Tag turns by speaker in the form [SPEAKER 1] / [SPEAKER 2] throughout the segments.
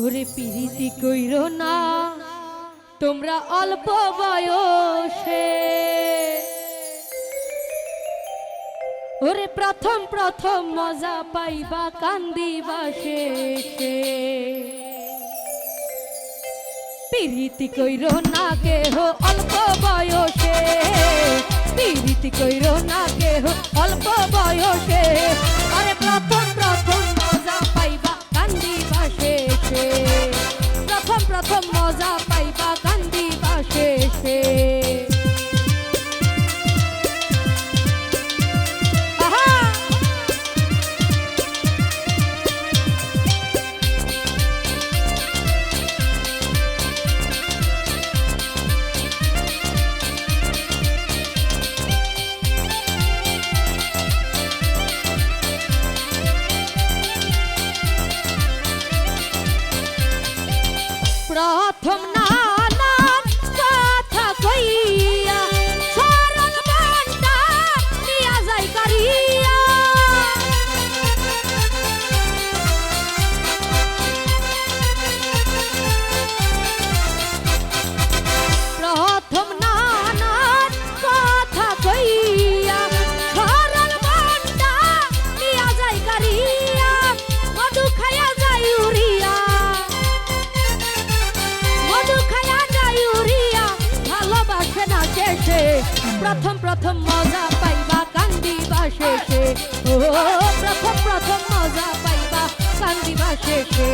[SPEAKER 1] ওরে পিরিতি কইর না, তোমরা অল্প বয়সে। ওরে প্রথম প্রথম মজা পাইবা, কান্দিবা শেষে। পিরিতি কইর না কেহ অল্প বয়সে, পিরিতি কইর না কেহ অল্প বয়সে। আরে প্রথম প্রথম প্রথম প্রথম প্রথম মজা পাইবা কান্দিবা শেষে। ও প্রথম প্রথম মজা পাইবা কান্দিবা শেষে।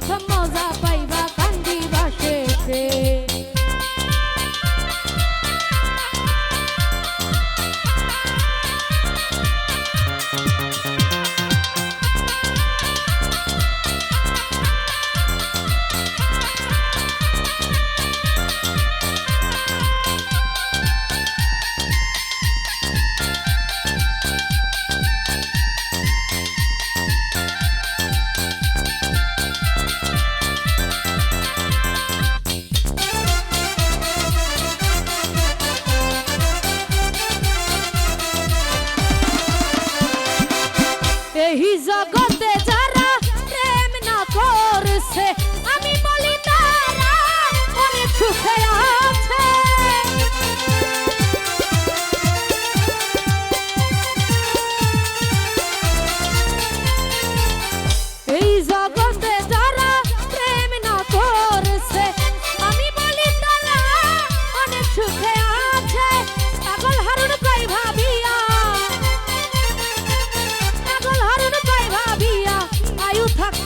[SPEAKER 1] প্রথম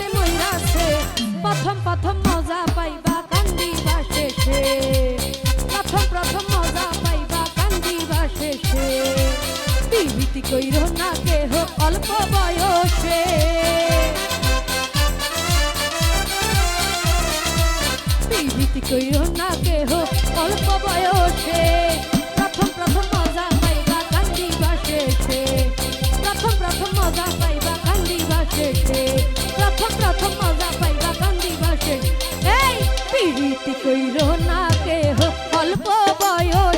[SPEAKER 1] থাকতে মইরাছে প্রথম প্রথম মজা পাইবা, কান্দিবা শেষে। প্রথম প্রথম মজা পাইবা, কান্দিবা শেষে। বিভীতি কইর না কেহ অল্প বয়সে। বিভীতি কইর না কেহ অল্প বয়সে। প্রথম প্রথম মজা পাইবা, কান্দিবা শেষে। প্রথম প্রথম মজা পাইবা, কান্দিবা শেষে। প্রথম প্রথম মজা পাইবা গান দিবসে এই পিড়িত কইর না কেহ অল্প বয়স